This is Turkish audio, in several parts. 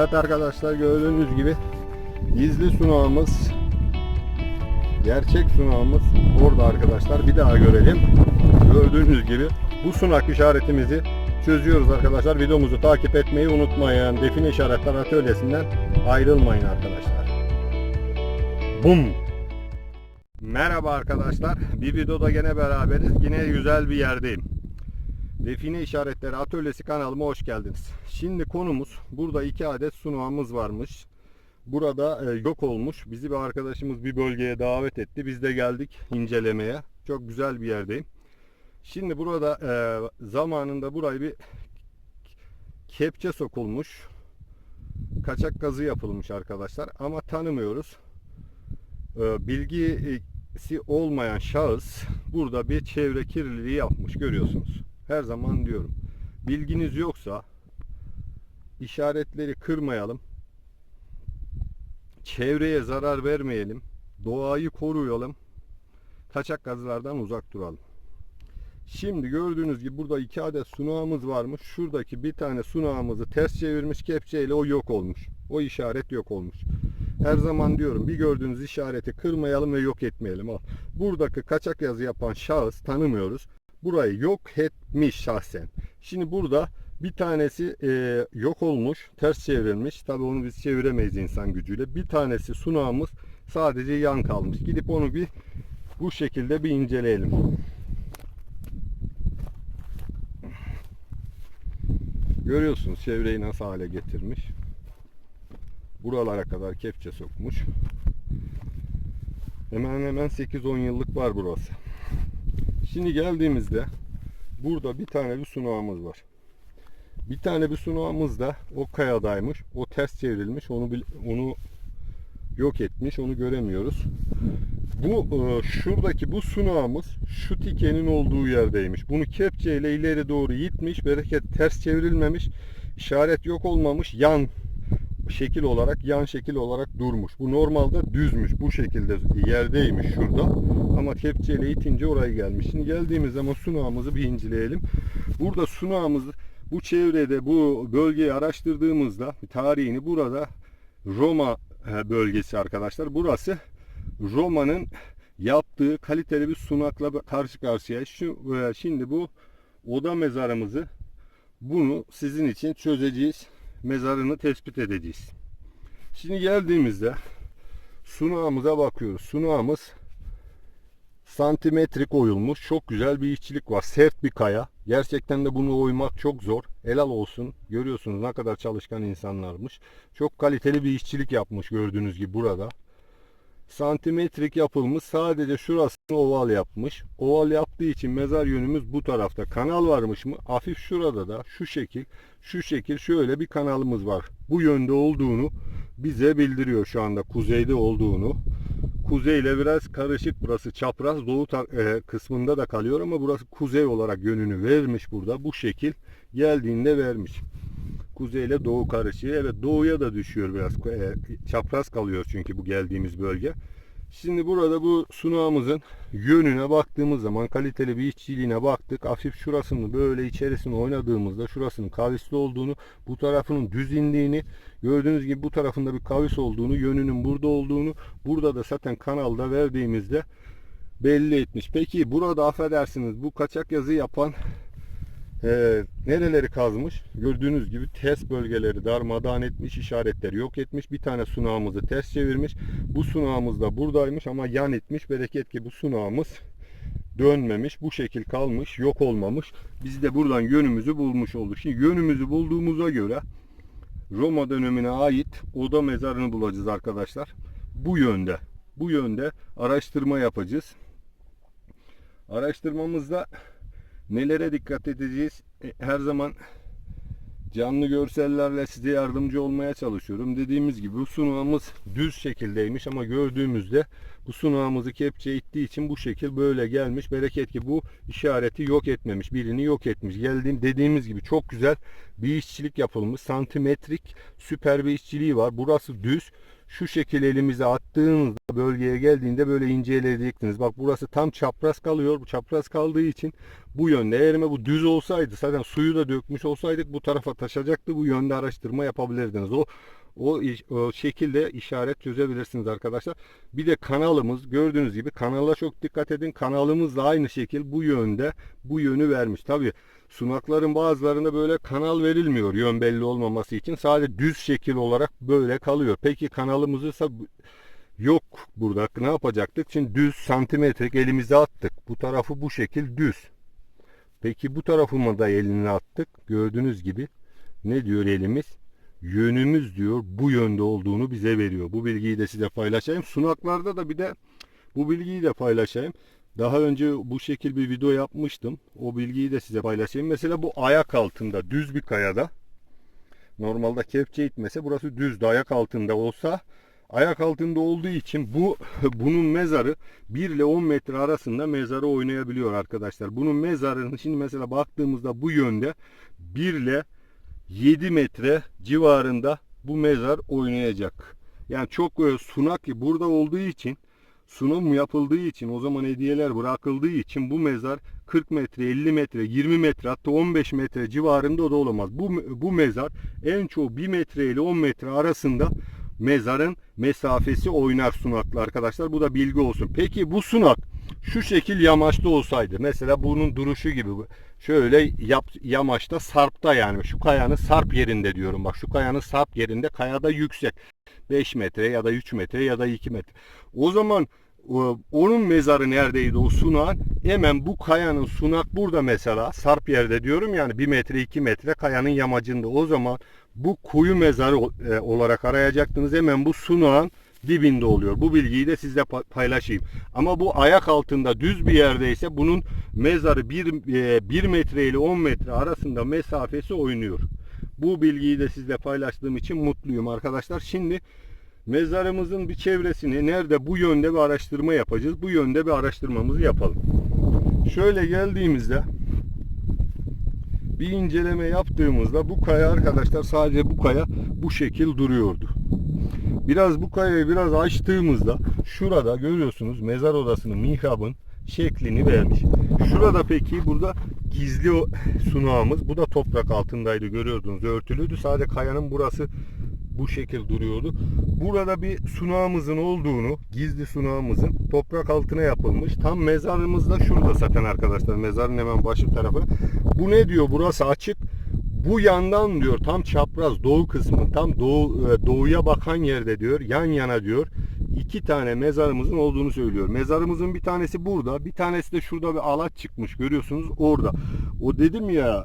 Evet arkadaşlar gördüğünüz gibi gizli sunağımız gerçek sunağımız orada arkadaşlar bir daha görelim. Gördüğünüz gibi bu sunak işaretimizi çözüyoruz arkadaşlar. Videomuzu takip etmeyi unutmayın. Define işaretler atölyesinden ayrılmayın arkadaşlar. Bum. Merhaba arkadaşlar. Bir videoda gene beraberiz. Yine güzel bir yerdeyim. Define İşaretleri Atölyesi kanalıma hoş geldiniz. Şimdi konumuz burada iki adet sunağımız varmış. Burada e, yok olmuş. Bizi bir arkadaşımız bir bölgeye davet etti. Biz de geldik incelemeye. Çok güzel bir yerdeyim. Şimdi burada e, zamanında burayı bir kepçe sokulmuş. Kaçak gazı yapılmış arkadaşlar ama tanımıyoruz. E, bilgisi olmayan şahıs burada bir çevre kirliliği yapmış görüyorsunuz. Her zaman diyorum. Bilginiz yoksa işaretleri kırmayalım. Çevreye zarar vermeyelim. Doğayı koruyalım. Kaçak gazlardan uzak duralım. Şimdi gördüğünüz gibi burada iki adet sunağımız varmış. Şuradaki bir tane sunağımızı ters çevirmiş kepçeyle o yok olmuş. O işaret yok olmuş. Her zaman diyorum bir gördüğünüz işareti kırmayalım ve yok etmeyelim. Buradaki kaçak yazı yapan şahıs tanımıyoruz. Burayı yok etmiş şahsen. Şimdi burada bir tanesi e, yok olmuş, ters çevrilmiş. Tabii onu biz çeviremeyiz insan gücüyle. Bir tanesi sunağımız sadece yan kalmış. Gidip onu bir bu şekilde bir inceleyelim. Görüyorsunuz çevreyi nasıl hale getirmiş. Buralara kadar kepçe sokmuş. Hemen hemen 8-10 yıllık var burası. Şimdi geldiğimizde burada bir tane bir sunağımız var. Bir tane bir sunağımız da o kayadaymış. O ters çevrilmiş. Onu onu yok etmiş. Onu göremiyoruz. Bu e, şuradaki bu sunağımız şu tikenin olduğu yerdeymiş. Bunu kepçeyle ileri doğru gitmiş. Bereket ters çevrilmemiş. İşaret yok olmamış. Yan şekil olarak yan şekil olarak durmuş. Bu normalde düzmüş. Bu şekilde yerdeymiş şurada. Ama kepçeyle itince oraya gelmiş. Şimdi geldiğimiz zaman sunağımızı bir inceleyelim. Burada sunağımızı bu çevrede bu bölgeyi araştırdığımızda tarihini burada Roma e, bölgesi arkadaşlar. Burası Roma'nın yaptığı kaliteli bir sunakla karşı karşıya. Şu, e, şimdi bu oda mezarımızı bunu sizin için çözeceğiz. Mezarını tespit edeceğiz. Şimdi geldiğimizde sunağımıza bakıyoruz. Sunağımız santimetrik oyulmuş. Çok güzel bir işçilik var. Sert bir kaya. Gerçekten de bunu oymak çok zor. Helal olsun. Görüyorsunuz ne kadar çalışkan insanlarmış. Çok kaliteli bir işçilik yapmış gördüğünüz gibi burada. Santimetrik yapılmış. Sadece şurasını oval yapmış. Oval yaptığı için mezar yönümüz bu tarafta. Kanal varmış mı? Hafif şurada da şu şekil, şu şekil şöyle bir kanalımız var. Bu yönde olduğunu bize bildiriyor şu anda kuzeyde olduğunu. Kuzeyle biraz karışık burası çapraz doğu e, kısmında da kalıyor ama burası kuzey olarak yönünü vermiş burada. Bu şekil geldiğinde vermiş. Kuzeyle doğu karışığı. Evet doğuya da düşüyor biraz. E, çapraz kalıyor çünkü bu geldiğimiz bölge. Şimdi burada bu sunağımızın yönüne baktığımız zaman kaliteli bir işçiliğine baktık. Hafif şurasını böyle içerisine oynadığımızda şurasının kavisli olduğunu, bu tarafının düz indiğini, gördüğünüz gibi bu tarafında bir kavis olduğunu, yönünün burada olduğunu, burada da zaten kanalda verdiğimizde belli etmiş. Peki burada affedersiniz bu kaçak yazı yapan e, nereleri kazmış? Gördüğünüz gibi ters bölgeleri darmadağın etmiş, işaretleri yok etmiş. Bir tane sunağımızı ters çevirmiş. Bu sunağımız da buradaymış ama yan etmiş. Bereket ki bu sunağımız dönmemiş. Bu şekil kalmış, yok olmamış. Biz de buradan yönümüzü bulmuş olduk. Şimdi yönümüzü bulduğumuza göre Roma dönemine ait oda mezarını bulacağız arkadaşlar. Bu yönde. Bu yönde araştırma yapacağız. Araştırmamızda nelere dikkat edeceğiz? E, Her zaman canlı görsellerle size yardımcı olmaya çalışıyorum. Dediğimiz gibi bu sunağımız düz şekildeymiş ama gördüğümüzde sunağımızı kepçe ittiği için bu şekil böyle gelmiş. Bereket ki bu işareti yok etmemiş. Birini yok etmiş. Geldiğim dediğimiz gibi çok güzel bir işçilik yapılmış. Santimetrik süper bir işçiliği var. Burası düz. Şu şekil elimize attığınızda bölgeye geldiğinde böyle inceleyecektiniz. Bak burası tam çapraz kalıyor. Bu çapraz kaldığı için bu yönde. Eğer bu düz olsaydı zaten suyu da dökmüş olsaydık bu tarafa taşacaktı. Bu yönde araştırma yapabilirdiniz. O o, o şekilde işaret çözebilirsiniz arkadaşlar. Bir de kanalımız gördüğünüz gibi kanala çok dikkat edin. Kanalımız da aynı şekil bu yönde bu yönü vermiş. Tabi sunakların bazılarında böyle kanal verilmiyor yön belli olmaması için. Sadece düz şekil olarak böyle kalıyor. Peki kanalımız ise yok burada. Ne yapacaktık? Şimdi düz santimetrik elimize attık. Bu tarafı bu şekil düz. Peki bu tarafıma da elini attık. Gördüğünüz gibi ne diyor elimiz? Yönümüz diyor bu yönde olduğunu bize veriyor. Bu bilgiyi de size paylaşayım. Sunaklarda da bir de bu bilgiyi de paylaşayım. Daha önce bu şekil bir video yapmıştım. O bilgiyi de size paylaşayım. Mesela bu ayak altında düz bir kayada normalde kepçe itmese burası düz ayak altında olsa ayak altında olduğu için bu bunun mezarı 1 ile 10 metre arasında mezarı oynayabiliyor arkadaşlar. Bunun mezarının şimdi mesela baktığımızda bu yönde 1 ile 7 metre civarında bu mezar oynayacak. Yani çok e, sunak burada olduğu için sunum yapıldığı için o zaman hediyeler bırakıldığı için bu mezar 40 metre, 50 metre, 20 metre hatta 15 metre civarında da olamaz. Bu, bu mezar en çok 1 metre ile 10 metre arasında mezarın mesafesi oynar sunaklı arkadaşlar. Bu da bilgi olsun. Peki bu sunak şu şekil yamaçta olsaydı mesela bunun duruşu gibi şöyle yap, yamaçta sarpta yani şu kayanın sarp yerinde diyorum bak şu kayanın sarp yerinde kayada yüksek 5 metre ya da 3 metre ya da 2 metre. O zaman o- onun mezarı neredeydi o sunağın? Hemen bu kayanın sunak burada mesela sarp yerde diyorum yani 1 metre 2 metre kayanın yamacında. O zaman bu kuyu mezarı e, olarak arayacaktınız. Hemen bu sunağın dibinde oluyor. Bu bilgiyi de sizle pa- paylaşayım. Ama bu ayak altında düz bir yerdeyse bunun mezarı 1, 1 metre ile 10 metre arasında mesafesi oynuyor. Bu bilgiyi de sizle paylaştığım için mutluyum arkadaşlar. Şimdi mezarımızın bir çevresini nerede bu yönde bir araştırma yapacağız. Bu yönde bir araştırmamızı yapalım. Şöyle geldiğimizde bir inceleme yaptığımızda bu kaya arkadaşlar sadece bu kaya bu şekil duruyordu. Biraz bu kayayı biraz açtığımızda şurada görüyorsunuz mezar odasının mihrabın şeklini vermiş. Şurada peki burada gizli sunağımız. Bu da toprak altındaydı görüyordunuz örtülüydü. Sadece kayanın burası bu şekil duruyordu. Burada bir sunağımızın olduğunu, gizli sunağımızın toprak altına yapılmış. Tam mezarımız da şurada zaten arkadaşlar. Mezarın hemen başı tarafı. Bu ne diyor? Burası açık. Bu yandan diyor tam çapraz doğu kısmı tam doğu e, doğuya bakan yerde diyor yan yana diyor iki tane mezarımızın olduğunu söylüyor. Mezarımızın bir tanesi burada, bir tanesi de şurada bir alat çıkmış görüyorsunuz orada. O dedim ya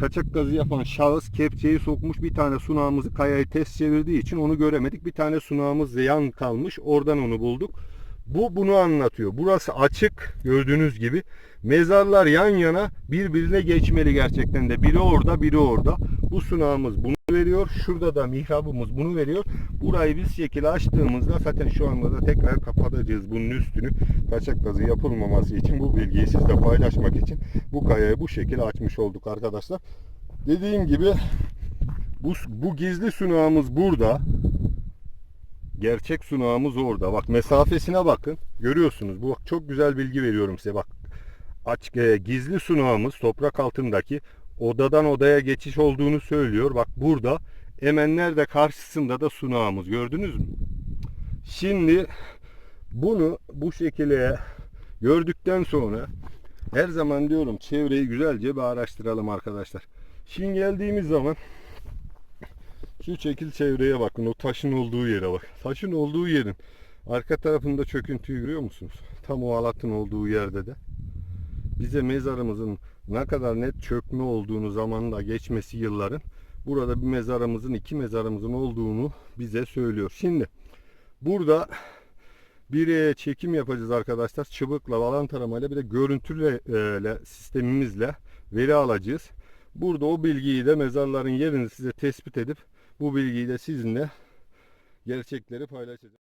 kaçak gazı yapan şahıs kepçeyi sokmuş bir tane sunağımızı kayayı ters çevirdiği için onu göremedik. Bir tane sunağımız yan kalmış oradan onu bulduk. Bu bunu anlatıyor. Burası açık gördüğünüz gibi. Mezarlar yan yana birbirine geçmeli gerçekten de. Biri orada biri orada. Bu sunağımız bunu veriyor. Şurada da mihrabımız bunu veriyor. Burayı biz şekil açtığımızda zaten şu anda da tekrar kapatacağız bunun üstünü. Kaçak gazı yapılmaması için bu bilgiyi sizle paylaşmak için bu kayayı bu şekil açmış olduk arkadaşlar. Dediğim gibi bu, bu gizli sunağımız burada. Gerçek sunağımız orada. Bak mesafesine bakın. Görüyorsunuz. Bu bak çok güzel bilgi veriyorum size. Bak aç e, gizli sunağımız toprak altındaki odadan odaya geçiş olduğunu söylüyor. Bak burada hemen nerede karşısında da sunağımız. Gördünüz mü? Şimdi bunu bu şekilde gördükten sonra her zaman diyorum çevreyi güzelce bir araştıralım arkadaşlar. Şimdi geldiğimiz zaman şu şekil çevreye bakın. O taşın olduğu yere bak. Taşın olduğu yerin arka tarafında çöküntüyü görüyor musunuz? Tam o alatın olduğu yerde de. Bize mezarımızın ne kadar net çökme olduğunu zamanla geçmesi yılların burada bir mezarımızın iki mezarımızın olduğunu bize söylüyor. Şimdi burada bir e, çekim yapacağız arkadaşlar. Çıbıkla, valan taramayla bir de görüntülü e, sistemimizle veri alacağız. Burada o bilgiyi de mezarların yerini size tespit edip bu bilgiyi de sizinle gerçekleri paylaşacağım.